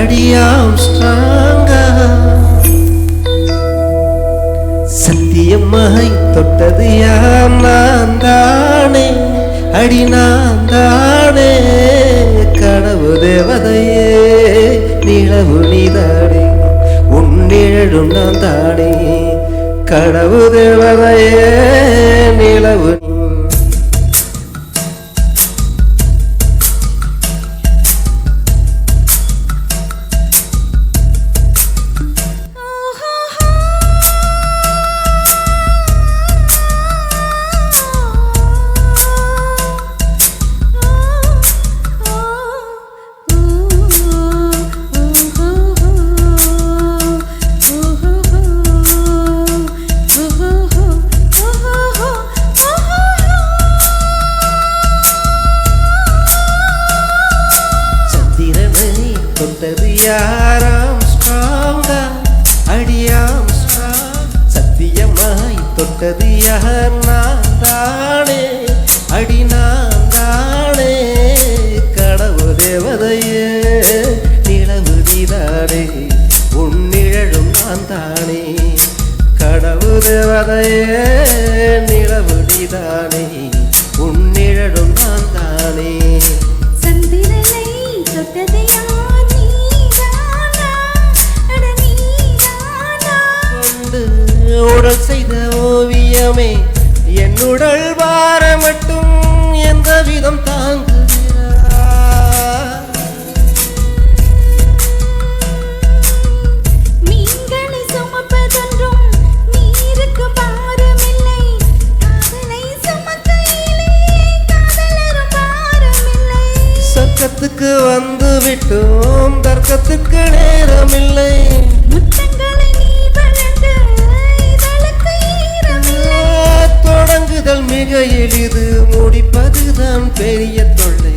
அடியாம் ஸ்ட்ராங்கா சத்தியமாய் தொட்டது யார்? நான் தானே. அடி நான் தானே. கனவு தேவதையே நிலவு நீதானே. உன்னிழடும் நான் தானே. கனவு தேவதையே நிலவு யாராம் ஸ்ட்ராங்கா அடியாம் ஸ்ட்ராங் சத்தியமாய் தொட்டது யார்? நான் தானே அடி நான் தானே. கடவு தேவதையே நிலவு நீதானே உன்னிழலும் நான் தானே. கடவு தேவதையே நிலவு நீதானே உன்னிழலும் நான் தானே. ஓவியமே என் உடல் வார மட்டும் எந்த விதம் தாங்குகிறார் மீன்களை சுமப்பதொன்றும் நீருக்கு பாரமில்லை. காதலை சுமக்கையிலே காதலரும் பாரமில்லை. சொர்க்கத்துக்கு வந்து விட்டோம் தர்க்கத்துக்கு நேரமில்லை. செய்து முடிப்பதுதான் பெரிய தொல்லை.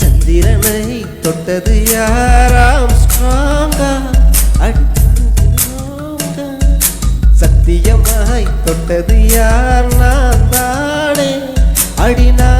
சந்திரனை தொட்டது யாராம் ஸ்ட்ராங்கா? சத்தியமாய் தொட்டது யார்? நான் தானே அடினா